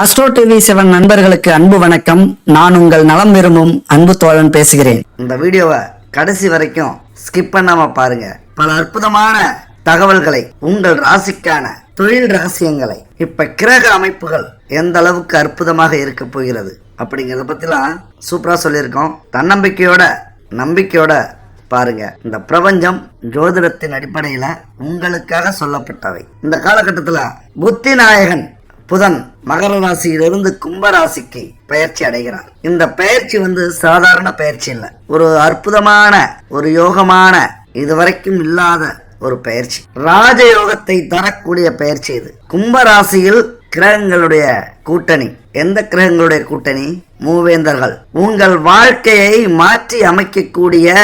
Astro TV seven நண்பர்களுக்கு அன்பு வணக்கம். நான் உங்கள் நலம் விரும்பும் அன்பு தோழன் பேசுகிறேன். இந்த வீடியோவை கடைசி வரைக்கும் ஸ்கிப் பண்ணாம பாருங்க. பல அற்புதமான தகவல்களை உங்கள் ராசிக்கான தொழில் ரகசியங்களை இப்ப கிரக அமைப்புகள் எந்த அளவுக்கு அற்புதமாக இருக்க போகிறது அப்படிங்கறத பத்திலாம் சூப்பரா சொல்லியிருக்கோம். தன்னம்பிக்கையோட நம்பிக்கையோட பாருங்க. இந்த பிரபஞ்சம் ஜோதிடத்தின் அடிப்படையில உங்களுக்காக சொல்லப்பட்டவை. இந்த காலகட்டத்துல புத்தி நாயகன் புதன் மகர ராசியிலிருந்து கும்ப ராசிக்கு பயிற்சி அடைகிறார். இந்த பயிற்சி வந்து சாதாரண பயிற்சி இல்லை. ஒரு அற்புதமான ஒரு யோகமான இதுவரைக்கும் இல்லாத ஒரு பயிற்சி ராஜயோகத்தை தரக்கூடிய பயிற்சி இது. கும்ப ராசியில் கிரகங்களுடைய கூட்டணி. எந்த கிரகங்களுடைய கூட்டணி? மூவேந்தர்கள். உங்கள் வாழ்க்கையை மாற்றி அமைக்கக்கூடிய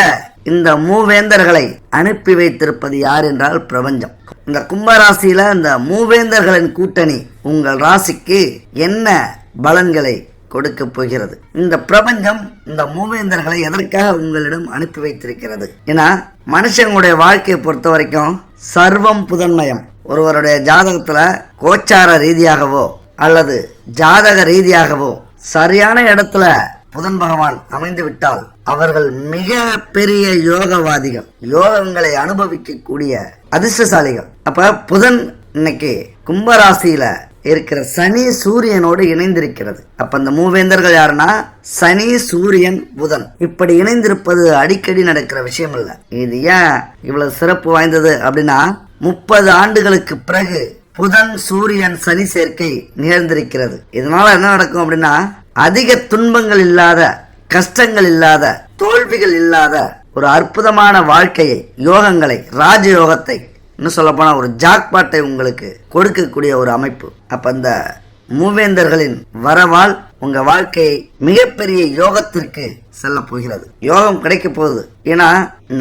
இந்த மூவேந்தர்களை அனுப்பி வைத்திருப்பது யார் என்றால் பிரபஞ்சம். இந்த கும்பராசியில இந்த மூவேந்தர்களின் கூட்டணி உங்கள் ராசிக்கு என்ன பலன்களை கொடுக்க போகிறது? இந்த பிரபஞ்சம் இந்த மூவேந்தர்களை எதற்காக உங்களிடம் அனுப்பி வைத்திருக்கிறது? ஏன்னா மனுஷங்களுடைய வாழ்க்கையை பொறுத்த வரைக்கும் சர்வம் புதன்மயம். ஒருவருடைய ஜாதகத்துல கோச்சார ரீதியாகவோ அல்லது ஜாதக ரீதியாகவோ சரியான இடத்துல புதன் பகவான் அமைந்து விட்டால் அவர்கள் மிக பெரிய யோகவாதிகள் யோகங்களை அனுபவிக்கக்கூடிய அதிர்ஷ்டசாலிகள். அப்ப புதன் இன்னைக்கு கும்பராசியில இருக்கிற சனி சூரியனோடு இணைந்திருக்கிறது. அப்ப இந்த மூவேந்தர்கள் யாருன்னா சனி சூரியன் புதன். இப்படி இணைந்திருப்பது அடிக்கடி நடக்கிற விஷயம் இல்ல. இது ஏன் இவ்வளவு சிறப்பு வாய்ந்தது அப்படின்னா முப்பது ஆண்டுகளுக்கு பிறகு புதன் சூரியன் சனி சேர்க்கை நிகழ்ந்திருக்கிறது. இதனால என்ன நடக்கும் அப்படின்னா அதிக துன்பங்கள் இல்லாத கஷ்டங்கள் இல்லாத தோல்விகள் இல்லாத ஒரு அற்புதமான வாழ்க்கையை யோகங்களை ராஜயோகத்தை இன்னும் சொல்லப்போனால் ஒரு ஜாக்பாட்டை உங்களுக்கு கொடுக்கக்கூடிய ஒரு அமைப்பு. அப்போ அந்த மூவேந்தர்களின் வரவால் உங்க வாழ்க்கையை மிகப்பெரிய யோகத்திற்கு செல்ல போகிறது. யோகம் கிடைக்க போகுது. ஏன்னா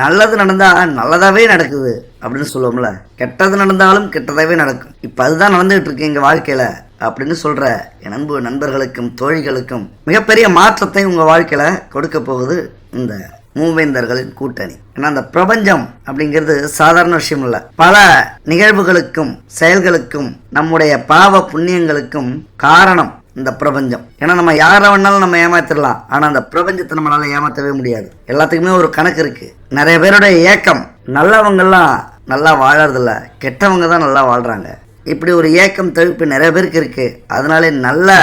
நல்லது நடந்தா நல்லதாவே நடக்குது அப்படின்னு சொல்லுவோம்ல. கெட்டது நடந்தாலும் கெட்டதாவே நடக்கும். இப்ப அதுதான் நடந்துகிட்டு இருக்கு எங்க வாழ்க்கையில. அப்படின்னு சொல்கிற என் அன்பு நண்பர்களுக்கும் தோழிகளுக்கும் மிகப்பெரிய மாற்றத்தை உங்கள் வாழ்க்கையில் கொடுக்க போகுது இந்த மூவேந்தர்களின் கூட்டணி. ஏன்னா அந்த பிரபஞ்சம் அப்படிங்கிறது சாதாரண விஷயம் இல்லை. பல நிகழ்வுகளுக்கும் செயல்களுக்கும் நம்முடைய பாவ புண்ணியங்களுக்கும் காரணம் இந்த பிரபஞ்சம். ஏன்னா நம்ம யாரை வேணாலும் நம்ம ஏமாத்திடலாம் ஆனால் அந்த பிரபஞ்சத்தை நம்மளால ஏமாற்றவே முடியாது. எல்லாத்துக்குமே ஒரு கணக்கு இருக்கு. நிறைய பேருடைய ஏக்கம் நல்லவங்கெல்லாம் நல்லா வாழறதில்ல கெட்டவங்க தான் நல்லா வாழ்றாங்க. இப்படி ஒரு ஏக்கம் தவிப்பு நிறைய பேருக்கு இருக்கு. அதனாலே நல்லா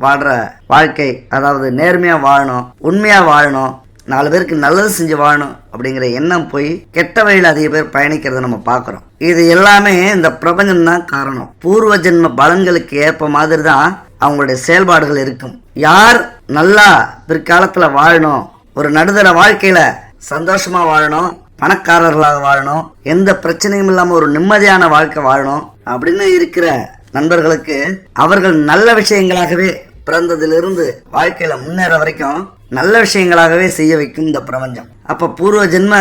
வாழ்ற வாழ்க்கை அதாவது நேர்மையா வாழணும் உண்மையா வாழணும் நாலு பேருக்கு நல்லது செஞ்சு வாழணும் அப்படிங்கிற எண்ணம் போய் கெட்ட வழியில் அதிக பேர் பயணிக்கிறத நம்ம பார்க்குறோம் இது எல்லாமே இந்த பிரபஞ்சம் தான் காரணம். பூர்வ ஜென்ம பலன்களுக்கு ஏற்ப மாதிரி தான் அவங்களுடைய செயல்பாடுகள் இருக்கும். யார் நல்லா பிற்காலத்தில் வாழணும் ஒரு நடுதர வாழ்க்கையில் சந்தோஷமாக வாழணும் பணக்காரர்களாக வாழணும். எந்த பிரச்சனையும் இல்லாமல் ஒரு நிம்மதியான வாழ்க்கை வாழணும். அப்படின்னு இருக்கிற நண்பர்களுக்கு அவர்கள் நல்ல விஷயங்களாகவே பிறந்ததிலிருந்து வாழ்க்கையில முன்னேற வரைக்கும் நல்ல விஷயங்களாகவே செய்ய வைக்கும் இந்த பிரபஞ்சம். அப்ப பூர்வ ஜென்ம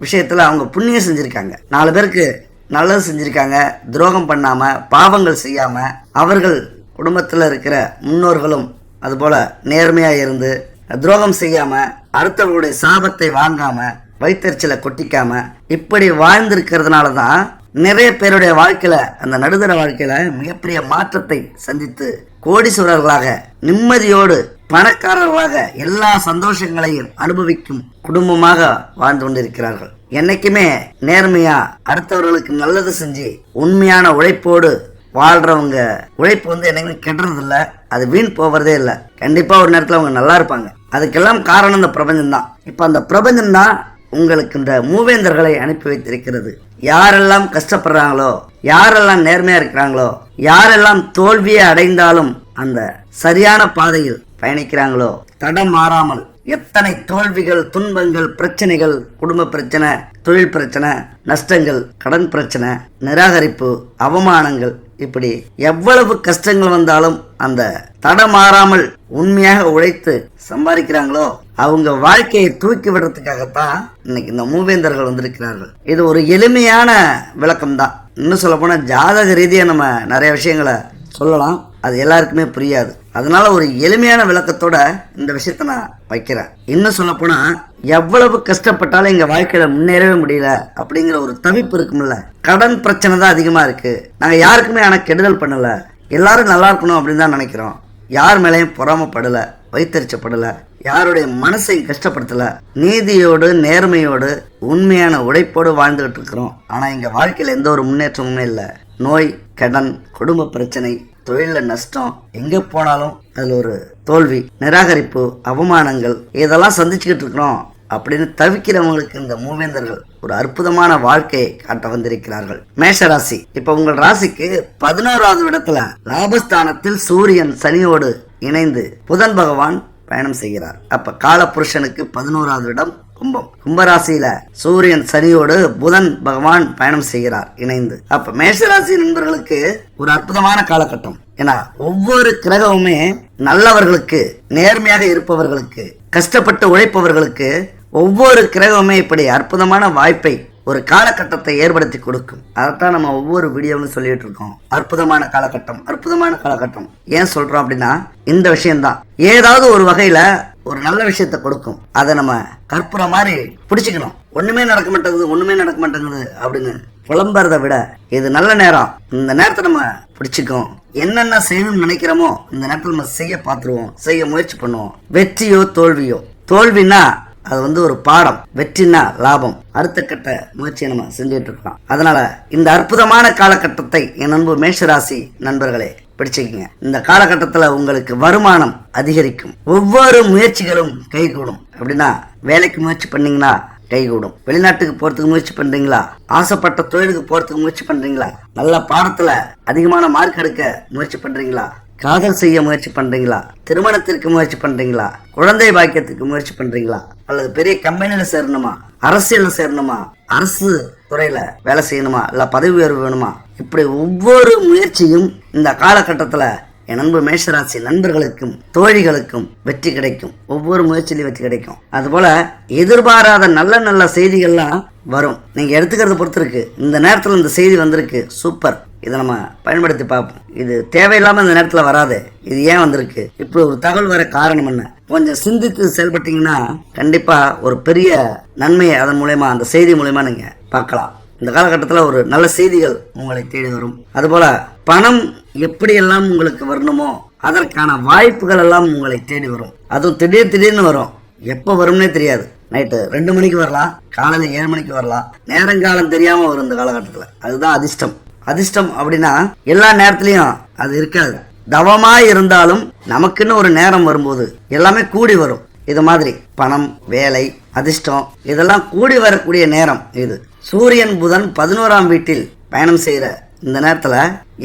விஷயத்துல அவங்க புண்ணியம் செஞ்சிருக்காங்க. நாலு பேருக்கு நல்லது செஞ்சிருக்காங்க. துரோகம் பண்ணாம பாவங்கள் செய்யாம அவர்கள் குடும்பத்தில் இருக்கிற முன்னோர்களும் அதுபோல நேர்மையாக இருந்து துரோகம் செய்யாம அடுத்தவர்களுடைய சாபத்தை வாங்காம வயிற்றுச்சலை கொட்டிக்காமல் இப்படி வாழ்ந்திருக்கிறதுனால தான் நிறைய பேருடைய வாழ்க்கையில் அந்த நடுத்தர வாழ்க்கையில் மிகப்பெரிய மாற்றத்தை சந்தித்து கோடீஸ்வரர்களாக நிம்மதியோடு பணக்காரர்களாக எல்லா சந்தோஷங்களையும் அனுபவிக்கும் குடும்பமாக வாழ்ந்து கொண்டிருக்கிறார்கள். என்னைக்குமே நேர்மையா அடுத்தவர்களுக்கு நல்லது செஞ்சு உண்மையான உழைப்போடு வாழ்றவங்க உழைப்பு வந்து என்னைக்குமே கெடுறது அது வீண் போவதே இல்லை. கண்டிப்பாக ஒரு நேரத்தில் அவங்க நல்லா இருப்பாங்க. அதுக்கெல்லாம் காரணம் இந்த பிரபஞ்சம் தான் இப்போ அந்த பிரபஞ்சம் தான் உங்களுக்கு இந்த மூவேந்தர்களை அனுப்பி வைத்திருக்கிறது. யாரெல்லாம் கஷ்டப்படுறாங்களோ யாரெல்லாம் நேர்மையா இருக்கிறாங்களோ யாரெல்லாம் தோல்வியை அடைந்தாலும் அந்த சரியான பாதையில் பயணிக்கிறாங்களோ தடம் மாறாமல் எத்தனை தோல்விகள் துன்பங்கள் பிரச்சனைகள் குடும்ப பிரச்சனை தொழில் பிரச்சனை நஷ்டங்கள் கடன் பிரச்சனை நிராகரிப்பு அவமானங்கள் இப்படி எவ்வளவு கஷ்டங்கள் வந்தாலும் அந்த தடமாறாமல் உண்மையாக உழைத்து சம்பாதிக்கிறாங்களோ அவங்க வாழ்க்கையை தூக்கி விடுறதுக்காகத்தான் இன்னைக்கு இந்த மூவேந்தர்கள் வந்திருக்கிறார்கள். இது ஒரு எளிமையான விளக்கம் தான் இன்னும் சொல்ல போனால் ஜாதக ரீதியாக நம்ம நிறைய விஷயங்களை சொல்லலாம். அது எல்லாருக்குமே புரியாது. அதனால ஒரு எளிமையான விளக்கத்தோட இந்த விஷயத்த நான் வைக்கிறேன். இன்னும் சொல்ல போனா எவ்வளவு கஷ்டப்பட்டாலும் எங்க வாழ்க்கையில முன்னேறவே முடியல அப்படிங்கிற ஒரு தவிப்பு இருக்கும்ல. கடன் பிரச்சனை தான் அதிகமா இருக்கு. நாங்க யாருக்குமே ஆனா கெடுதல் பண்ணல. எல்லாரும் நல்லா இருக்கணும் அப்படின்னு தான் நினைக்கிறோம். யார் மேலேயும் பொறாமப்படலை வைத்தறிச்சப்படலை. யாருடைய மனசை கஷ்டப்படுத்தல? நீதியோடு நேர்மையோடு உண்மையான உழைப்போடு வாழ்ந்துகிட்டு இருக்கிறோம். ஆனா எங்க வாழ்க்கையில எந்த ஒரு முன்னேற்றமுமே இல்லை. நோய் கடன் குடும்ப பிரச்சனை தொழில நஷ்டம் எங்க போனாலும் அதுல ஒரு தோல்வி நிராகரிப்பு அவமானங்கள் இதெல்லாம் சந்திச்சுக்கிட்டு இருக்கிறோம் அப்படின்னு தவிக்கிறவங்களுக்கு இந்த மூவேந்தர்கள் ஒரு அற்புதமான வாழ்க்கையை காட்ட வந்திருக்கிறார்கள். மேஷ ராசி இப்ப உங்கள் ராசிக்கு பதினோராவது இடத்துல லாபஸ்தானத்தில் சூரியன் சனியோடு இணைந்து புதன் பகவான் பயணம் செய்கிறார். அப்ப காலபுருஷனுக்கு பதினோராவது இடம் கும்பம். கும்பராசியில சூரியன் சனியோடு புதன் பகவான் பயணம் செய்கிறார் இணைந்து. அப்ப மேஷராசி நண்பர்களுக்கு ஒரு அற்புதமான காலகட்டம். ஏன்னா ஒவ்வொரு கிரகமுமே நல்லவர்களுக்கு நேர்மையாக இருப்பவர்களுக்கு கஷ்டப்பட்டு உழைப்பவர்களுக்கு ஒவ்வொரு கிரகமுமே இப்படி அற்புதமான வாய்ப்பை ஒரு காலகட்டத்தை ஏற்படுத்தி கொடுக்கும். அதைத்தான் நம்ம ஒவ்வொரு வீடியோவும் சொல்லிட்டு இருக்கோம் அற்புதமான காலகட்டம் அற்புதமான காலகட்டம். ஏன் சொல்றோம் அப்படின்னா இந்த விஷயம்தான். ஏதாவது ஒரு வகையில ஒரு நல்ல விஷயத்த கொடுக்கும். அதை நம்ம கற்பூர மாதிரி பிடிச்சிக்கணும். ஒண்ணுமே நடக்க மாட்டேங்குது ஒண்ணுமே நடக்க மாட்டேங்குது அப்படின்னு புலம்புறதை விட இது நல்ல நேரம். இந்த நேரத்தை நம்ம பிடிச்சிக்கோம். என்னென்ன செய்யணும்னு நினைக்கிறோமோ இந்த நேரத்தில் நம்ம செய்ய பார்த்துருவோம் செய்ய முயற்சி பண்ணுவோம். வெற்றியோ தோல்வியோ. தோல்வின்னா அது வந்து ஒரு பாடம். வெற்றினா லாபம். அடுத்த கட்ட முயற்சியை நம்ம செஞ்சுட்டு இருக்கலாம். அதனால இந்த அற்புதமான காலகட்டத்தை என் அன்பு மேஷராசி நண்பர்களே பிடிச்சிக்கிங்க. இந்த காலகட்டத்தில் உங்களுக்கு வருமானம் அதிகரிக்கும். ஒவ்வொரு முயற்சிகளும் கைகூடும். அப்படின்னா வேலைக்கு முயற்சி பண்ணீங்கன்னா கைகூடும். வெளிநாட்டுக்கு போறதுக்கு முயற்சி பண்றீங்களா? ஆசைப்பட்ட தொழிலுக்கு போறதுக்கு முயற்சி பண்றீங்களா? நல்ல பாடத்துல அதிகமான மார்க் எடுக்க முயற்சி பண்றீங்களா? காதல் செய்ய முயற்சி பண்றீங்களா? திருமணத்திற்கு முயற்சி பண்றீங்களா? குழந்தை பாக்கியத்துக்கு முயற்சி பண்றீங்களா? அல்லது பெரிய கம்பெனியில் சேரணுமா? அரசியலில் சேரணுமா? அரசு துறையில வேலை செய்யணுமா? இல்ல பதவி உயர்வு வேணுமா? இப்படி ஒவ்வொரு முயற்சியும் இந்த காலகட்டத்தில் என் அன்பு மேஷராசி நண்பர்களுக்கும் தோழிகளுக்கும் வெற்றி கிடைக்கும். ஒவ்வொரு முயற்சியிலும் வெற்றி கிடைக்கும். அதுபோல எதிர்பாராத நல்ல நல்ல செய்திகள்லாம் வரும். நீங்க எடுத்துக்கிறத பொறுத்து இருக்கு இந்த நேரத்தில் இந்த செய்தி வந்திருக்கு. சூப்பர். இதை நம்ம பயன்படுத்தி பார்ப்போம். இது தேவையில்லாம இந்த நேரத்தில் வராது. இது ஏன் வந்திருக்கு? இப்படி ஒரு தகவல் வர காரணம் என்ன? கொஞ்சம் சிந்தித்து செயல்பட்டீங்கன்னா கண்டிப்பா ஒரு பெரிய நன்மையை அதன் மூலயமா அந்த செய்தி மூலயமா நீங்க பார்க்கலாம். இந்த காலகட்டத்தில் ஒரு நல்ல செய்திகள் உங்களை தேடி வரும். அதுபோல பணம் எப்படியெல்லாம் உங்களுக்கு வரணுமோ அதற்கான வாய்ப்புகள் எல்லாம் உங்களை தேடி வரும். அதுவும் திடீர் திடீர்னு வரும். எப்போ வரும்னே தெரியாது. நைட்டு ரெண்டு மணிக்கு வரலாம் காலையில் ஏழு மணிக்கு வரலாம். நேரங்காலம் தெரியாமல் வரும் இந்த காலகட்டத்தில். அதுதான் அதிர்ஷ்டம். அதிர்ஷ்டம் அப்படின்னா எல்லா நேரத்துலையும் அது இருக்காது. தவமாக இருந்தாலும் நமக்குன்னு ஒரு நேரம் வரும்போது எல்லாமே கூடி வரும். இது மாதிரி பணம் வேலை அதிர்ஷ்டம் இதெல்லாம் கூடி வரக்கூடிய நேரம் இது. சூரியன் புதன் பதினோராம் வீட்டில் பயணம் செய்கிற இந்த நேரத்தில்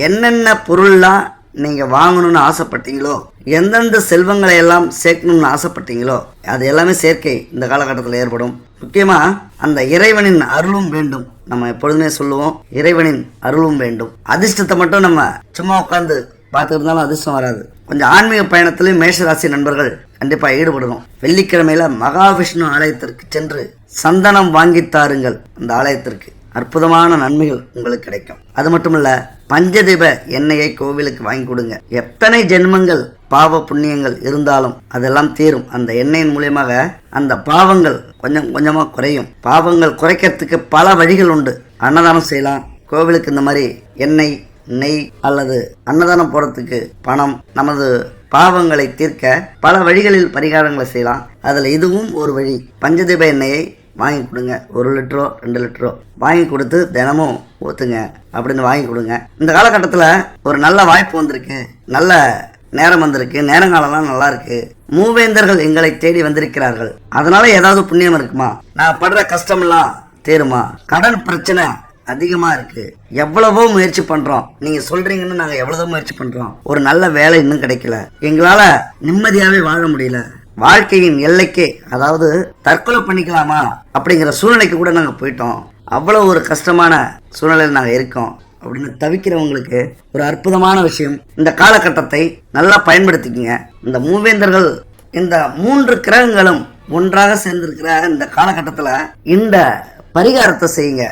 என்னென்ன பொருள்லாம் நீங்கள் வாங்கணும்னு ஆசைப்பட்டீங்களோ எந்தெந்த செல்வங்களை எல்லாம் சேர்க்கணும்னு ஆசைப்பட்டீங்களோ அது எல்லாமே சேர்க்கை இந்த காலகட்டத்தில் ஏற்படும். முக்கியமாக அந்த இறைவனின் அருளும் வேண்டும். நம்ம எப்பொழுதுமே சொல்லுவோம் இறைவனின் அருளும் வேண்டும். அதிர்ஷ்டத்தை மட்டும் நம்ம சும்மா உட்காந்து பார்த்துருந்தாலும் அதிர்ஷ்டம் வராது. கொஞ்சம் ஆன்மீக பயணத்திலையும் மேஷராசி நண்பர்கள் கண்டிப்பாக ஈடுபடணும். வெள்ளிக்கிழமையில மகாவிஷ்ணு ஆலயத்திற்கு சென்று சந்தனம் வாங்கி தாருங்கள் அந்த ஆலயத்திற்கு. அற்புதமான நன்மைகள் உங்களுக்கு கிடைக்கும். அது மட்டும் இல்லை பஞ்சதீப எண்ணெயை கோவிலுக்கு வாங்கி கொடுங்க. எத்தனை ஜென்மங்கள் பாவ புண்ணியங்கள் இருந்தாலும் அதெல்லாம் தீரும். அந்த எண்ணெயின் மூலியமாக அந்த பாவங்கள் கொஞ்சம் கொஞ்சமா குறையும். பாவங்கள் குறைக்கிறதுக்கு பல வழிகள் உண்டு. அன்னதானம் செய்யலாம். கோவிலுக்கு இந்த மாதிரி எண்ணெய் நெய் அல்லது அன்னதானம் போடுறதுக்கு பணம் நமது பாவங்களை தீர்க்க பல வழிகளில் பரிகாரங்களை செய்யலாம். அதில் இதுவும் ஒரு வழி. பஞ்சதீப எண்ணெயை வாங்கி கொடுங்க. ஒரு லிட்டரோ ரெண்டு லிட்டரோ. வாங்கி கொடுத்து தினமும் ஊற்றுங்க அப்படின்னு வாங்கி கொடுங்க. இந்த காலகட்டத்தில் ஒரு நல்ல வாய்ப்பு வந்திருக்கு. நல்ல நேரம் வந்திருக்கு. நேரங்காலம்லாம் நல்லா இருக்கு. மூவேந்தர்கள் எங்களை தேடி வந்திருக்கிறார்கள். அதனால ஏதாவது புண்ணியம் இருக்குமா? நான் படுற கஷ்டமெல்லாம் தீருமா? கடன் பிரச்சனை அதிகமா இருக்கு. எவ்வளவோ முயற்சி பண்றோம். நீங்க சொல்றீங்கன்னு நாங்க எவ்வளவோ முயற்சி பண்றோம். ஒரு நல்ல வேலை இன்னும் கிடைக்கல. எங்களால நிம்மதியாவே வாழ முடியல. வாழ்க்கையின் எல்லைக்கே அதாவது தற்கொலை பண்ணிக்கலாமா அப்படிங்கிற சூழ்நிலைக்கு கூட நாங்கள் போயிட்டோம். அவ்வளோ ஒரு கஷ்டமான சூழ்நிலையில் நாங்கள் இருக்கோம். அப்படின்னு தவிக்கிறவங்களுக்கு ஒரு அற்புதமான விஷயம் இந்த காலகட்டத்தை நல்லா பயன்படுத்திக்கங்க. இந்த மூவேந்தர்கள் இந்த மூன்று கிரகங்களும் ஒன்றாக சேர்ந்திருக்கிற இந்த காலகட்டத்தில் இந்த பரிகாரத்தை செய்யுங்க.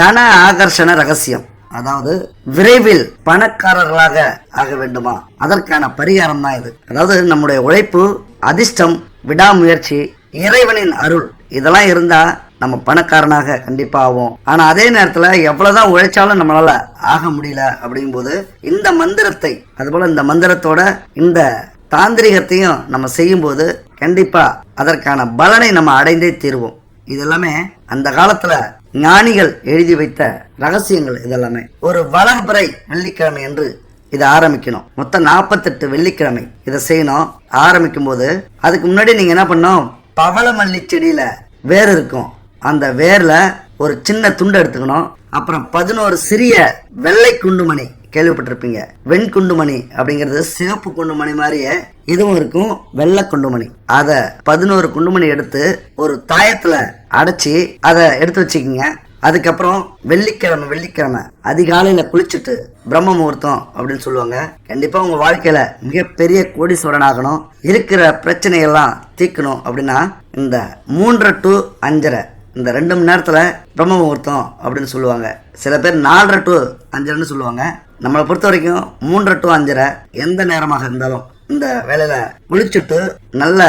தன ஆகர்ஷண ரகசியம் அதாவது விரைவில் பணக்காரர்களாக ஆக வேண்டுமா? அதற்கான பரிகாரம் தான் இது. அதாவது நம்முடைய உழைப்பு அதிர்ஷ்டம் விடாமுயற்சி இறைவனின் அருள் இதெல்லாம் இருந்தா நம்ம பணக்காரனாக கண்டிப்பாக ஆகும் ஆனால் அதே நேரத்தில் எவ்வளோதான் உழைச்சாலும் நம்மளால ஆக முடியல அப்படிங்கும்போது இந்த மந்திரத்தை அதுபோல் இந்த மந்திரத்தோட இந்த தாந்திரிகத்தையும் நம்ம செய்யும்போது கண்டிப்பாக அதற்கான பலனை நம்ம அடைந்தே தீருவோம். இதெல்லாமே அந்த காலத்தில் ஞானிகள் எழுதி வைத்த ரகசியங்கள் இதெல்லாமே. ஒரு வளர்பிறை வெள்ளிக்கிழமை என்று இதை ஆரம்பிக்கணும். மொத்தம் நாற்பத்தெட்டு வெள்ளிக்கிழமை. இதை செய்யணும். ஆரம்பிக்கும் போது அதுக்கு முன்னாடி நீங்க என்ன பண்ணணும்? பவளமல்லி செடியில வேர் இருக்கும். அந்த வேர்ல ஒரு சின்ன துண்டு எடுத்துக்கணும். அப்புறம் பதினோரு சிறிய வெள்ளை குண்டுமணி. கேள்விப்பட்டிருப்பீங்க. வெண் குண்டுமணி அப்படிங்கிறது சிவப்பு குண்டுமணி மாதிரியே இதுவும் இருக்கும். வெள்ளை குண்டுமணி. அதை பதினோரு குண்டுமணி எடுத்து ஒரு தாயத்துல அடைச்சி அதை எடுத்து வச்சுக்கிங்க. அதுக்கப்புறம் வெள்ளிக்கிழமை வெள்ளிக்கிழமை அதிகாலையில் குளிச்சுட்டு பிரம்ம முகூர்த்தம் அப்படின்னு சொல்லுவாங்க. கண்டிப்பாக உங்கள் வாழ்க்கையில் மிகப்பெரிய கோடீஸ்வரன் ஆகணும். இருக்கிற பிரச்சனையெல்லாம் தீர்க்கணும் அப்படின்னா இந்த மூன்றரை டு அஞ்சரை இந்த ரெண்டு மணி நேரத்தில் பிரம்ம முகூர்த்தம் அப்படின்னு சொல்லுவாங்க. சில பேர் நாலரை டு அஞ்சரைன்னு சொல்லுவாங்க. நம்மளை பொறுத்த வரைக்கும் மூன்றரை டு அஞ்சரை எந்த நேரமாக இருந்தாலும் இந்த வேலையில் குளிச்சுட்டு நல்ல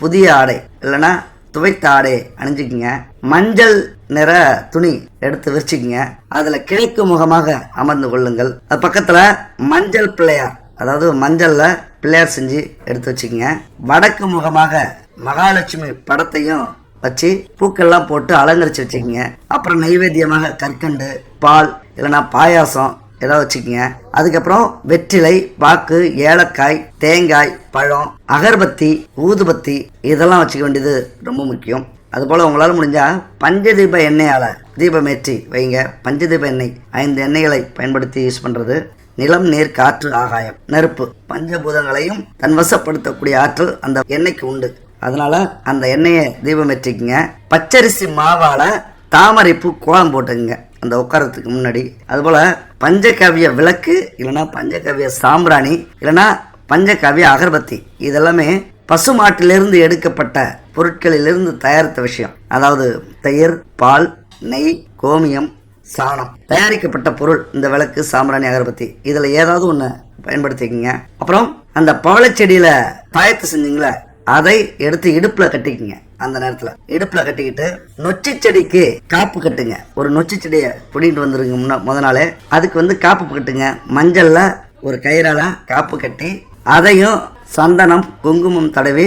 புதிய ஆடை இல்லைன்னா துவைத்த ஆடை அணிஞ்சுக்கிங்க. மஞ்சள் நிற துணி எடுத்து விரிச்சுக்கிங்க. அதுல கிழக்கு முகமாக அமர்ந்து கொள்ளுங்கள். அது பக்கத்துல மஞ்சள் பிள்ளையார் அதாவது மஞ்சள்ல பிள்ளையார் செஞ்சு எடுத்து வச்சுக்கங்க. வடக்கு முகமாக மகாலட்சுமி படத்தையும் வச்சு பூக்கள்லாம் போட்டு அலங்கரிச்சு வச்சுக்கோங்க. அப்புறம் நைவேத்தியமாக கற்கண்டு பால் இல்லைன்னா பாயாசம் ஏதாவது வச்சுக்கோங்க. அதுக்கப்புறம் வெற்றிலை பாக்கு ஏலக்காய் தேங்காய் பழம் அகர்பத்தி ஊதுபத்தி இதெல்லாம் வச்சுக்க வேண்டியது ரொம்ப முக்கியம். அதுபோல் உங்களால் முடிஞ்சால் பஞ்சதீப எண்ணெயால் தீபமேற்றி வைங்க. பஞ்சதீப எண்ணெய் ஐந்து எண்ணெய்களை பயன்படுத்தி யூஸ் பண்ணுறது நிலம் நீர் காற்று ஆகாயம் நெருப்பு. பஞ்சபூதங்களையும் தன் வசப்படுத்தக்கூடிய ஆற்றல் அந்த எண்ணெய்க்கு உண்டு. அதனால அந்த எண்ணெயை தீபம் ஏற்றிக்குங்க பச்சரிசி மாவால் தாமரைப்பூ கோலம் போட்டுக்குங்க. அந்த உட்காரத்துக்கு முன்னாடி. அதுபோல் பஞ்சகவிய விளக்கு இல்லைன்னா பஞ்சகவ்ய சாம்பிராணி இல்லைன்னா பஞ்சகவ்ய அகர்பத்தி. இதெல்லாமே பசுமாட்டிலிருந்து எடுக்கப்பட்ட பொருட்களிலிருந்து தயாரித்த விஷயம். அதாவது தயிர் பால் நெய் கோமியம் சாணம். தயாரிக்கப்பட்ட பொருள் இந்த விளக்கு சாம்பிராணி அகர்பத்தி. இதில் ஏதாவது ஒன்று பயன்படுத்திக்கிங்க. அப்புறம் அந்த பவளச்செடியில் தாயத்தை செஞ்சீங்களே அதை எடுத்து இடுப்பில் கட்டிக்கிங்க அந்த நேரத்தில். இடுப்பில் கட்டிக்கிட்டு நொச்சி செடிக்கு காப்பு கட்டுங்க. ஒரு நொச்சி செடியை பிடிக்கிட்டு வந்துருங்க முன்ன முத நாளே. அதுக்கு வந்து காப்பு கட்டுங்க. மஞ்சளில் ஒரு கயிறால காப்பு கட்டி அதையும் சந்தனம் குங்குமம் தடவி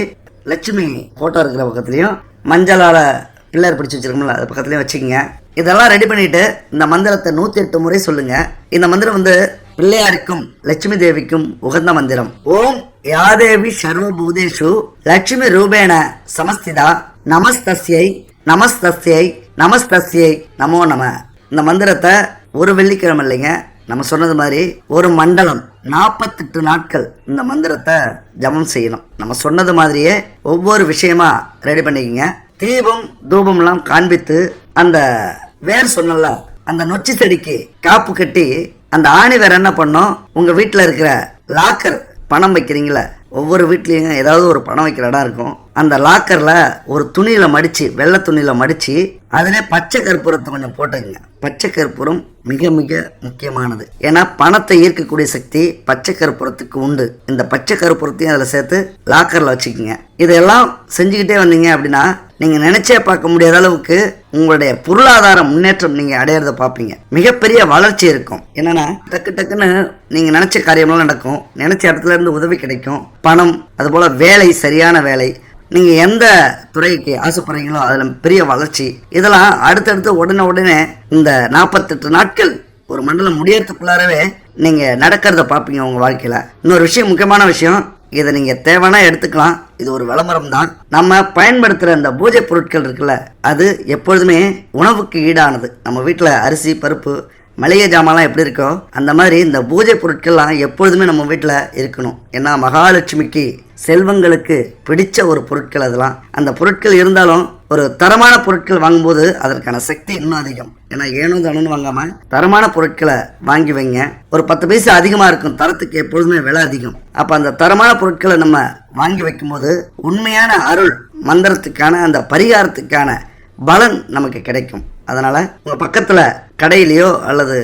லட்சுமி ஃபோட்டோ இருக்கிற பக்கத்துலேயும் மஞ்சளால் பிள்ளையார் பிடிச்சி வச்சுருக்கோம்ல அது பக்கத்துலேயும் வச்சுக்கோங்க. இதெல்லாம் ரெடி பண்ணிட்டு இந்த மந்திரத்தை நூற்றி எட்டு முறை சொல்லுங்கள் இந்த மந்திரம் வந்து பிள்ளையாருக்கும் லட்சுமி தேவிக்கும் உகந்த மந்திரம். ஓம் யாதேவி சர்வபூதேஷு லட்சுமி ரூபேண சமஸ்திதா நமஸ்தஸ்யை நமஸ்தஸ்யை நமஸ்தஸ்யை நமோ நம. இந்த மந்திரத்தை ஒரு வெள்ளிக்கிழமை இல்லைங்க. நம்ம சொன்னது மாதிரி ஒரு மண்டலம். நாற்பத்தெட்டு நாட்கள் இந்த மந்திரத்தை ஜபம் செய்யணும். நம்ம சொன்னது மாதிரியே ஒவ்வொரு விஷயமா ரெடி பண்ணிக்கங்க. தீபம் தூபம்லாம் காண்பித்து அந்த வேர் சொன்னல அந்த நொச்சி செடிக்கு காப்பு கட்டி அந்த ஆணி வேற என்ன பண்ணும்? உங்க வீட்டில் இருக்கிற லாக்கர் பணம் வைக்கிறீங்களா ஒவ்வொரு வீட்லேயும் ஏதாவது ஒரு பணம் வைக்கிற இடம் இருக்கும். அந்த லாக்கரில் ஒரு துணியில் மடித்து வெள்ளை துணியில் மடித்து அதிலே பச்சை கற்பூரத்தை கொஞ்சம் போட்டுக்கங்க. பச்சை கற்பூரம் மிக மிக முக்கியமானது. ஏன்னா பணத்தை ஈர்க்கக்கூடிய சக்தி பச்சை கற்பூரத்துக்கு உண்டு. இந்த பச்சை கற்பூரத்தையும் அதில் சேர்த்து லாக்கரில் வச்சுக்கோங்க. இதெல்லாம் செஞ்சுக்கிட்டே வந்தீங்க அப்படின்னா நீங்கள் நினைச்சே பார்க்க முடியாத அளவுக்கு உங்களுடைய பொருளாதார முன்னேற்றம் நீங்கள் அடையிறத பார்ப்பீங்க. மிகப்பெரிய வளர்ச்சி இருக்கும். என்னன்னா டக்கு டக்குன்னு நீங்கள் நினச்ச காரியம்லாம் நடக்கும். நினச்ச இடத்துல இருந்து உதவி கிடைக்கும். பணம் அதுபோல் வேலை சரியான வேலை. நீங்கள் எந்த துறைக்கு ஆசைப்படுறீங்களோ அதில் பெரிய வளர்ச்சி. இதெல்லாம் அடுத்தடுத்து உடனே உடனே இந்த நாற்பத்தெட்டு நாட்கள் ஒரு மண்டலம் முடியறதுக்குள்ளாரவே நீங்கள் நடக்கிறத பார்ப்பீங்க உங்கள் வாழ்க்கையில். இன்னொரு விஷயம் முக்கியமான விஷயம் இதை நீங்கள் தேவைன்னா எடுத்துக்கலாம். இது ஒரு விளம்பரம் தான். நம்ம பயன்படுத்துகிற இந்த பூஜை பொருட்கள் இருக்குல்ல அது எப்பொழுதுமே உணவுக்கு ஈடானது. நம்ம வீட்டில் அரிசி பருப்பு மளிகை ஜாமான்லாம் எப்படி இருக்கோ அந்த மாதிரி இந்த பூஜை பொருட்கள்லாம் எப்பொழுதுமே நம்ம வீட்டில் இருக்கணும். ஏன்னா மகாலட்சுமிக்கு செல்வங்களுக்கு பிடிச்ச ஒரு பொருட்கள் அதெல்லாம். அந்த பொருட்கள் இருந்தாலும் ஒரு தரமான பொருட்கள் வாங்கும்போது அதற்கான சக்தி இன்னும் அதிகம். ஏன்னா ஏனோ தானும் வாங்காம தரமான பொருட்களை வாங்கி வைங்க. ஒரு பத்து பைசா அதிகமாக இருக்கும் தரத்துக்கு எப்பொழுதுமே விலை அதிகம். அப்போ அந்த தரமான பொருட்களை நம்ம வாங்கி வைக்கும்போது உண்மையான அருள் மந்திரத்துக்கான அந்த பரிகாரத்துக்கான பலன் நமக்கு கிடைக்கும். அதனால உங்கள் பக்கத்தில் கடையிலையோ அல்லது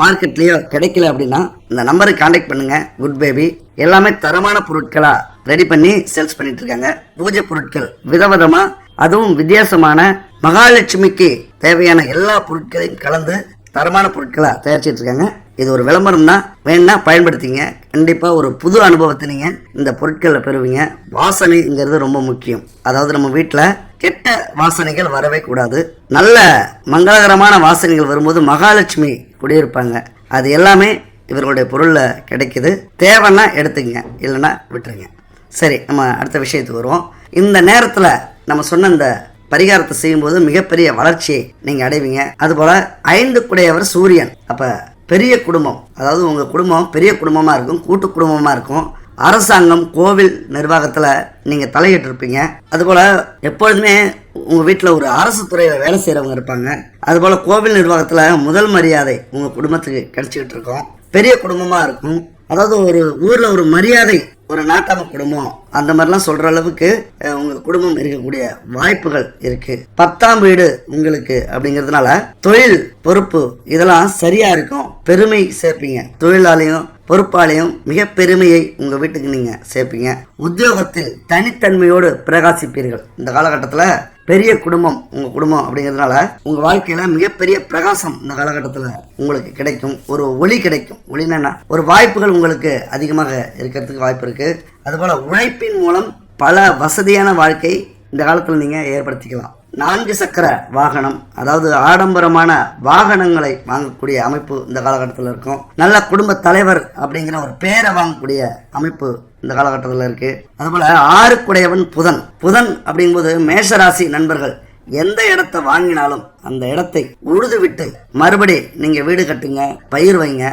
மார்க்கெட்லேயோ கிடைக்கல அப்படின்னா இந்த நம்பருக்கு காண்டாக்ட் பண்ணுங்கள் குட் பேபி. எல்லாமே தரமான பொருட்களாக ரெடி பண்ணி சேல்ஸ் பண்ணிட்டு இருக்காங்க. பூஜை பொருட்கள் விதவிதமாக அதுவும் வித்தியாசமான மகாலட்சுமிக்கு தேவையான எல்லா பொருட்களையும் கலந்து தரமான பொருட்களை தயாரிச்சிட்டு இருக்காங்க இது ஒரு விளம்பரம் தான் வேணா பயன்படுத்திங்க. கண்டிப்பா ஒரு புது அனுபவத்தை நீங்க இந்த பொருட்களை பெறுவீங்க. வாசனைங்கிறது ரொம்ப முக்கியம். அதாவது நம்ம வீட்டில் கெட்ட வாசனைகள் வரவே கூடாது. நல்ல மங்களகரமான வாசனைகள் வரும்போது மகாலட்சுமி குடியிருப்பாங்க. அது எல்லாமே இவர்களுடைய பொருளில் கிடைக்குது. தேவைன்னா எடுத்துங்க இல்லைன்னா விட்டுருங்க. சரி நம்ம அடுத்த விஷயத்துக்கு வருவோம். இந்த நேரத்தில் நம்ம சொன்ன அந்த பரிகாரத்தை செய்யும்போது மிகப்பெரிய வளர்ச்சியை நீங்கள் அடைவீங்க. அதுபோல் ஐந்து குடையவர் சூரியன். அப்போ பெரிய குடும்பம் அதாவது உங்கள் குடும்பம் பெரிய குடும்பமாக இருக்கும் கூட்டு குடும்பமாக இருக்கும். அரசாங்கம் கோவில் நிர்வாகத்தில் நீங்கள் தலையிட்டிருப்பீங்க. அதுபோல் எப்பொழுதுமே உங்கள் வீட்டில் ஒரு அரசு துறையில் வேலை செய்கிறவங்க இருப்பாங்க. அதுபோல் கோவில் நிர்வாகத்தில் முதல் மரியாதை உங்கள் குடும்பத்துக்கு கிடச்சிக்கிட்டு இருக்கோம். பெரிய குடும்பமாக இருக்கும். அதாவது ஒரு ஊரில் ஒரு மரியாதை ஒரு நாட்டாம குடும்பம். அந்த மாதிரிலாம் சொல்கிற அளவுக்கு உங்கள் குடும்பம் இருக்கக்கூடிய வாய்ப்புகள் இருக்குது பத்தாம் வீடு உங்களுக்கு அப்படிங்கிறதுனால தொழில் பொறுப்பு இதெல்லாம் சரியாக இருக்கும். பெருமை சேர்ப்பீங்க. தொழிலாலையும் பொறுப்பாளையும் மிக பெருமையை உங்கள் வீட்டுக்கு நீங்கள் சேர்ப்பீங்க. உத்தியோகத்தில் தனித்தன்மையோடு பிரகாசிப்பீர்கள். இந்த காலகட்டத்தில் பெரிய குடும்பம் உங்க குடும்பம் அப்படிங்கிறதுனால உங்க வாழ்க்கையில மிகப்பெரிய பிரகாசம் இந்த காலகட்டத்தில் உங்களுக்கு கிடைக்கும். ஒரு ஒளி கிடைக்கும். ஒளினா ஒரு வாய்ப்புகள் உங்களுக்கு அதிகமாக இருக்கிறதுக்கு வாய்ப்பு இருக்கு. அதுபோல உழைப்பின் மூலம் பல வசதியான வாழ்க்கை இந்த காலத்தில் நீங்க ஏற்படுத்திக்கலாம். நான்கு சக்கர வாகனம் அதாவது ஆடம்பரமான வாகனங்களை வாங்கக்கூடிய அமைப்பு இந்த காலகட்டத்தில் இருக்கும். நல்ல குடும்ப தலைவர் அப்படிங்கிற ஒரு பேரை வாங்கக்கூடிய அமைப்பு இந்த காலகட்டத்தில் இருக்கு. அதுபோல ஆறுக்குடையவன் புதன். புதன் அப்படிங்கும்போது மேஷராசி நண்பர்கள். எந்த இடத்தை வாங்கினாலும் அந்த இடத்தை உழுது விட்டு மறுபடி நீங்க வீடு கட்டுங்க பயிர் வைங்க.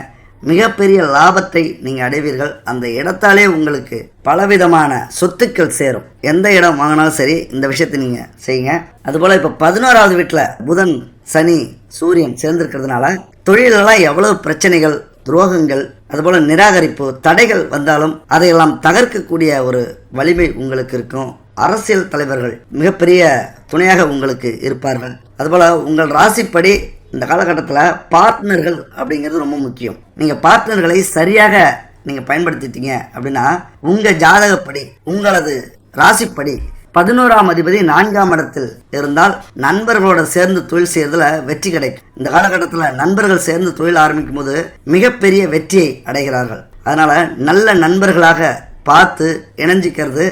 மிகப்பெரிய லாபத்தை நீங்க அடைவீர்கள். அந்த இடத்தாலே உங்களுக்கு பலவிதமான சொத்துக்கள் சேரும். எந்த இடம் வாங்கினாலும் சரி இந்த விஷயத்தை நீங்க செய்யுங்க. அதுபோல இப்ப பதினோராவது வீட்டில் புதன் சனி சூரியன் சேர்ந்திருக்கிறதுனால தொழிலெல்லாம் எவ்வளவு பிரச்சனைகள் துரோகங்கள் அதுபோல் நிராகரிப்பு தடைகள் வந்தாலும் அதையெல்லாம் தகர்க்கக்கூடிய ஒரு வலிமை உங்களுக்கு இருக்கும். அரசியல் தலைவர்கள் மிகப்பெரிய துணையாக உங்களுக்கு இருப்பார்கள். அதுபோல் உங்கள் ராசிப்படி இந்த காலகட்டத்தில் பார்ட்னர்கள் அப்படிங்கிறது ரொம்ப முக்கியம். நீங்கள் பார்ட்னர்களை சரியாக நீங்கள் பயன்படுத்திட்டீங்க அப்படின்னா உங்கள் ஜாதகப்படி உங்களது ராசிப்படி பதினோராம் அதிபதி நான்காம் இடத்தில் இருந்தால் நண்பர்களோட சேர்ந்து தொழில் செய்யறதுல வெற்றி கிடைக்கும். இந்த காலகட்டத்தில் நண்பர்கள் சேர்ந்து தொழில் ஆரம்பிக்கும் போது மிகப்பெரிய வெற்றியை அடைகிறார்கள். அதனால நல்ல நண்பர்களாக பார்த்து இணைஞ்சிக்கிறது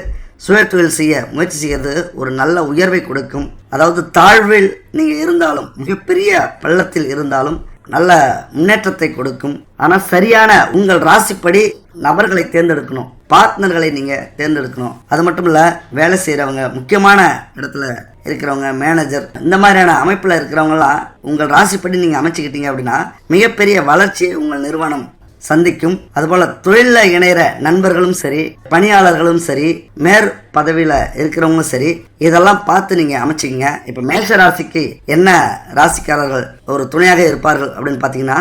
சுய தொழில் செய்ய முயற்சி செய்கிறது ஒரு நல்ல உயர்வை கொடுக்கும். அதாவது தாழ்வில் நீங்க இருந்தாலும் மிகப்பெரிய பள்ளத்தில் இருந்தாலும் நல்ல முன்னேற்றத்தை கொடுக்கும். ஆனால் சரியான உங்கள் ராசிப்படி நபர்களை தேர்ந்தெடுக்கணும். பார்ட்னர்களை நீங்க தேர்ந்தெடுக்கணும். அது மட்டும் இல்ல வேலை செய்கிறவங்க முக்கியமான இடத்துல இருக்கிறவங்க மேனேஜர் இந்த மாதிரியான அமைப்புல இருக்கிறவங்கலாம் உங்கள் ராசிப்படி நீங்க அமைச்சுக்கிட்டீங்க அப்படின்னா மிகப்பெரிய வளர்ச்சியை உங்கள் நிறுவனம் சந்திக்கும். அதுபோல தொழிலில் இணையிற நண்பர்களும் சரி பணியாளர்களும் சரி மேற் பதவியில் இருக்கிறவங்களும் சரி இதெல்லாம் பார்த்து நீங்க அமைச்சிக்கிங்க. இப்போ மேஷ ராசிக்கு என்ன ராசிக்காரர்கள் ஒரு துணையாக இருப்பார்கள் அப்படின்னு பார்த்தீங்கன்னா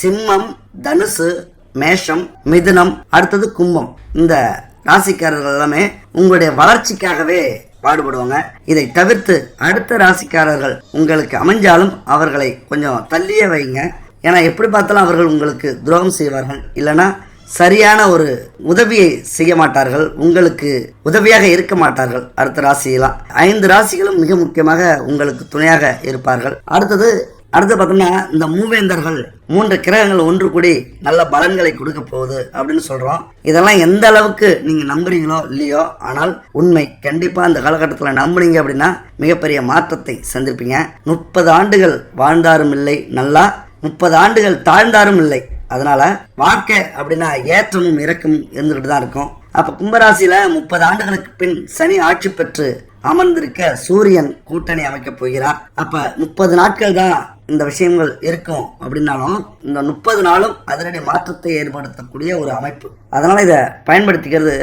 சிம்மம் தனுசு மேஷம் மிதுனம் அடுத்தது கும்பம். இந்த ராசிக்காரர்கள் எல்லாமே உங்களுடைய வளர்ச்சிக்காகவே பாடுபடுவாங்க. இதை தவிர்த்து அடுத்த ராசிக்காரர்கள் உங்களுக்கு அமைஞ்சாலும் அவர்களை கொஞ்சம் தள்ளியே வைங்க. ஏன்னா எப்படி பார்த்தாலும் அவர்கள் உங்களுக்கு துரோகம் செய்வார்கள். இல்லைன்னா சரியான ஒரு உதவியை செய்ய மாட்டார்கள். உங்களுக்கு உதவியாக இருக்க மாட்டார்கள் அடுத்த ராசியெல்லாம் ஐந்து ராசிகளும் மிக முக்கியமாக உங்களுக்கு துணையாக இருப்பார்கள். அடுத்தது அடுத்து பார்த்தோம்னா இந்த மூவேந்தர்கள் மூன்று கிரகங்கள் ஒன்று கூடி நல்ல பலன்களை கொடுக்க போகுது அப்படின்னு சொல்கிறோம் இதெல்லாம் எந்த அளவுக்கு நீங்கள் நம்புறீங்களோ இல்லையோ ஆனால் உண்மை. கண்டிப்பாக அந்த காலகட்டத்தில் நம்புனீங்க அப்படின்னா மிகப்பெரிய மாற்றத்தை சந்திருப்பீங்க முப்பது ஆண்டுகள் வாழ்ந்தாரும் இல்லை நல்லா முப்பது ஆண்டுகள் தாழ்ந்தாரும் இல்லை. அதனால வாழ்க்கை அப்படின்னா ஏற்றமும் இறக்கமும் இருந்துகிட்டு தான் இருக்கும். அப்போ கும்பராசியில் முப்பது ஆண்டுகளுக்கு பின் சனி ஆட்சி பெற்று அமர்ந்திருக்க சூரியன் கூட்டணி அமைக்க போகிறார். அப்போ முப்பது நாட்கள் தான் இந்த விஷயங்கள் இருக்கும் அப்படின்னாலும் இந்த முப்பது நாளும் அதிரடி மாற்றத்தை ஏற்படுத்தக்கூடிய ஒரு அமைப்பு. அதனால் இதை பயன்படுத்திக்கிறது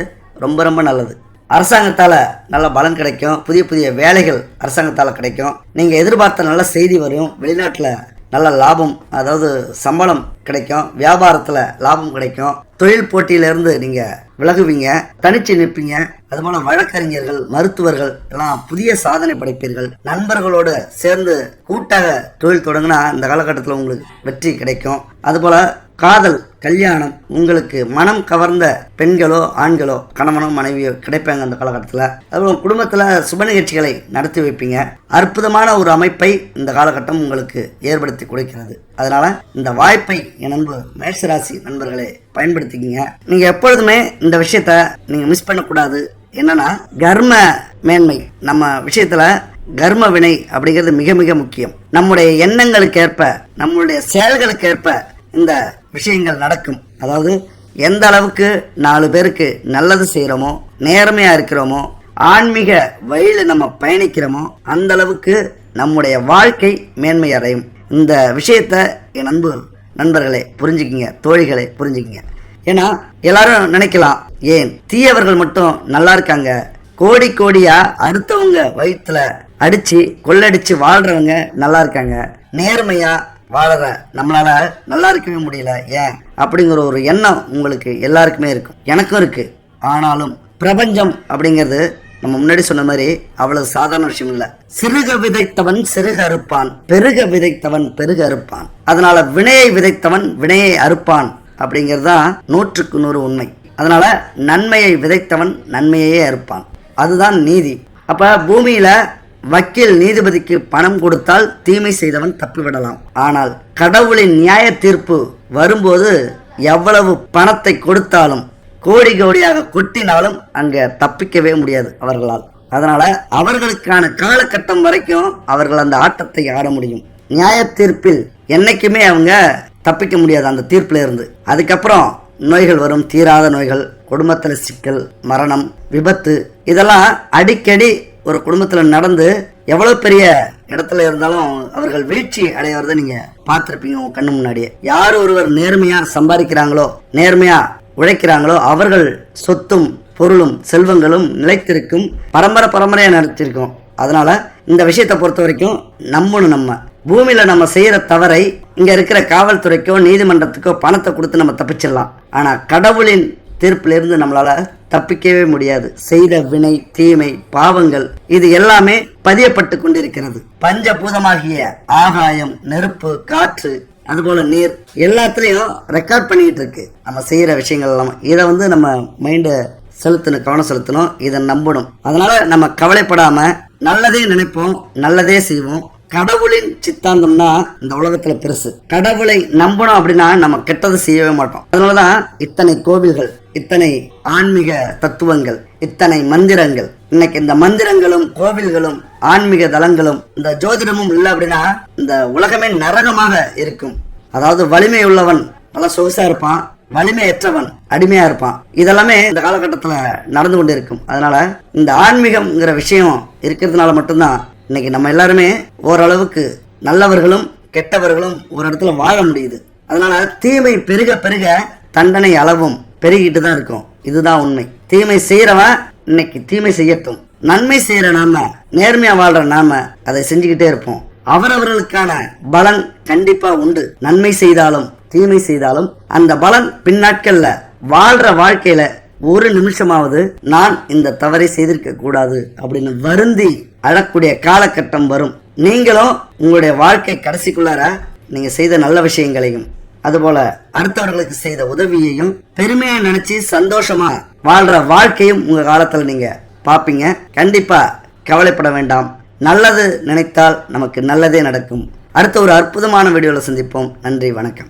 ரொம்ப ரொம்ப நல்லது. அரசாங்கத்தால் நல்ல பலன் கிடைக்கும். புதிய புதிய வேலைகள் அரசாங்கத்தால் கிடைக்கும். நீங்கள் எதிர்பார்த்த நல்ல செய்தி வரும். வெளிநாட்டில் நல்ல லாபம் அதாவது சம்பளம் கிடைக்கும். வியாபாரத்தில் லாபம் கிடைக்கும். தொழில் போட்டியிலிருந்து நீங்கள் விலகுவீங்க தனிச்சு நிற்பீங்க. அதுபோல வழக்கறிஞர்கள் மருத்துவர்கள் எல்லாம் புதிய சாதனை படைப்பீர்கள். நண்பர்களோடு சேர்ந்து கூட்டாக தொழில் தொடங்கினா இந்த காலகட்டத்தில் உங்களுக்கு வெற்றி கிடைக்கும். அதுபோல காதல் கல்யாணம் உங்களுக்கு மனம் கவர்ந்த பெண்களோ ஆண்களோ கணவனோ மனைவியோ கிடைப்பாங்க அந்த காலகட்டத்தில். அதுபோல் குடும்பத்தில் சுப நிகழ்ச்சிகளை நடத்தி வைப்பீங்க. அற்புதமான ஒரு அமைப்பை இந்த காலகட்டம் உங்களுக்கு ஏற்படுத்தி கொடுக்கிறது. அதனால் இந்த வாய்ப்பை என் நண்பு மேஷராசி நண்பர்களே பயன்படுத்திக்கிங்க. நீங்க எப்பொழுதுமே இந்த விஷயத்த நீங்க மிஸ் பண்ணக்கூடாது. என்னன்னா கர்ம மேன்மை. நம்ம விஷயத்துல கர்ம வினை அப்படிங்கிறது மிக மிக முக்கியம். நம்முடைய எண்ணங்களுக்கு ஏற்ப நம்மளுடைய செயல்களுக்கு ஏற்ப இந்த விஷயங்கள் நடக்கும். அதாவது எந்த அளவுக்கு நாலு பேருக்கு நல்லது செய்கிறோமோ நேர்மையாக இருக்கிறோமோ ஆன்மீக வழியில் நம்ம பயணிக்கிறோமோ அந்த அளவுக்கு நம்முடைய வாழ்க்கை மேன்மை அடையும். இந்த விஷயத்த என் நண்பு நண்பர்களே புரிஞ்சுக்கிங்க தோழிகளை புரிஞ்சுக்கிங்க. ஏன்னா எல்லாரும் நினைக்கலாம் ஏன் தீயவர்கள் மட்டும் நல்லா இருக்காங்க. கோடி கோடியா அடுத்தவங்க வயிற்றுல அடிச்சு கொள்ளடிச்சு வாழ்றவங்க நல்லா இருக்காங்க. நேர்மையா வாழற நம்மளால நல்லா இருக்கவே முடியல ஏன்? அப்படிங்கிற ஒரு எண்ணம் உங்களுக்கு எல்லாருக்குமே இருக்கும். எனக்கும் இருக்கு. ஆனாலும் பிரபஞ்சம் அப்படிங்கிறது நம்ம முன்னாடி சொன்ன மாதிரி அவ்வளவு சாதாரண விஷயம் இல்ல. சிறுக விதைத்தவன் சிறுக அறுப்பான் பெருக விதைத்தவன் பெருக அறுப்பான். அதனால வினையை விதைத்தவன் வினையை அறுப்பான் அப்படிங்கிறது தான் நூற்றுக்கு நூறு உண்மை. அதனால நன்மையை விதைத்தவன் நன்மையையே அறுப்பான். அதுதான் நீதி. அப்ப பூமியில வக்கீல் நீதிபதிக்கு பணம் கொடுத்தால் தீமை செய்தவன் தப்பிவிடலாம் ஆனால் கடவுளின் நியாய தீர்ப்பு வரும்போது எவ்வளவு பணத்தை கொடுத்தாலும் கோடி கோடியாக கொட்டினாலும் அங்கே தப்பிக்கவே முடியாது அவர்களால். அதனால் அவர்களுக்கான காலகட்டம் வரைக்கும் அவர்கள் அந்த ஆட்டத்தை ஆட முடியும். நியாய தீர்ப்பில் என்னைக்குமே அவங்க தப்பிக்க முடியாது அந்த தீர்ப்பில் இருந்து அதுக்கப்புறம் நோய்கள் வரும் தீராத நோய்கள் குடும்பத்தில் சிக்கல் மரணம் விபத்து இதெல்லாம் அடிக்கடி ஒரு குடும்பத்தில் நடந்து எவ்வளோ பெரிய இடத்துல இருந்தாலும் அவர்கள் வீழ்ச்சி அடையறதை நீங்கள் பார்த்துருப்பீங்க உங்கள் கண்ணு முன்னாடியே. யார் ஒருவர் நேர்மையாக சம்பாதிக்கிறாங்களோ நேர்மையாக உழைக்கிறாங்களோ அவர்கள் சொத்தும் பொருளும் செல்வங்களும் நிலைத்திருக்கும் பரம்பரை பரம்பரையாக நடத்திருக்கும் அதனால இந்த விஷயத்தை பொறுத்த வரைக்கும் நம்பணும் நம்ம. பூமியில நம்ம செய்யற தவறை இங்க இருக்கிற காவல்துறைக்கோ நீதிமன்றத்துக்கோ பணத்தை கொடுத்து நம்ம தப்பிச்சிடலாம். ஆனா கடவுளின் தீர்ப்பிலிருந்து நம்மளால தப்பிக்கவே முடியாது. செய்த வினை தீமை பாவங்கள் இது எல்லாமே பதியப்பட்டு கொண்டிருக்கிறது. பஞ்சபூதமாகிய ஆகாயம் நெருப்பு காற்று அதுபோல் நீர் எல்லாத்துலேயும் ரெக்கார்ட் பண்ணிக்கிட்டு இருக்கு நம்ம செய்கிற விஷயங்கள் எல்லாம். இதை வந்து நம்ம மைண்டை செலுத்தணும் கவனம் செலுத்தணும். இதை நம்பணும். அதனால் நம்ம கவலைப்படாமல் நல்லதே நினைப்போம் நல்லதே செய்வோம். கடவுளின் சித்தாந்தம்னா இந்த உலகத்துல பெருசு. கடவுளை நம்பணும் அப்படின்னா நம்ம கெட்டது செய்யவே மாட்டோம். அதனாலதான் இத்தனை கோவில்கள் இத்தனை ஆன்மீக தத்துவங்கள் இத்தனை மந்திரங்கள். இன்னைக்கு இந்த மந்திரங்களும் கோவில்களும் ஆன்மீக தலங்களும் இந்த ஜோதிடமும் இல்லை அப்படின்னா இந்த உலகமே நரகமாக இருக்கும். அதாவது வலிமை உள்ளவன் நல்லா சொகுசா இருப்பான் வலிமையற்றவன் அடிமையா இருப்பான். இதெல்லாமே இந்த காலகட்டத்துல நடந்து கொண்டு இருக்கும் அதனால இந்த ஆன்மீகம்ங்கிற விஷயம் இருக்கிறதுனால மட்டும்தான் இன்னைக்கு நம்ம எல்லாருமே ஓரளவுக்கு நல்லவர்களும் கெட்டவர்களும் ஒரு இடத்துல வாழ முடியுது. அதனால தீமை பெருக பெருக தண்டனை அளவும் பெருகிட்டு தான் இருக்கும். இதுதான் உண்மை. தீமை செய்யறவன் இன்னைக்கு தீமை செய்யட்டும். நன்மை செய்யற நாம நேர்மையா வாழ்ற நாம அதை செஞ்சுக்கிட்டே இருப்போம். அவரவர்களுக்கான பலன் கண்டிப்பா உண்டு. நன்மை செய்தாலும் தீமை செய்தாலும் அந்த பலன் பின்னாட்கள்ல வாழ்ற வாழ்க்கையில ஒரு நிமிஷமாவது நான் இந்த தவறை செய்திருக்க கூடாது அப்படின்னு வருந்தி அழக்கூடிய காலகட்டம் வரும். நீங்களும் உங்களுடைய வாழ்க்கை கடைசிக்குள்ளார நீங்க செய்த நல்ல விஷயங்களையும் அதுபோல அடுத்தவர்களுக்கு செய்த உதவியையும் பெருமையை நினைச்சு சந்தோஷமா வாழ்ற வாழ்க்கையும் உங்க காலத்துல நீங்க பாப்பீங்க. கண்டிப்பா கவலைப்பட வேண்டாம். நல்லது நினைத்தால் நமக்கு நல்லதே நடக்கும். அடுத்த ஒரு அற்புதமான வீடியோவில் சந்திப்போம். நன்றி வணக்கம்.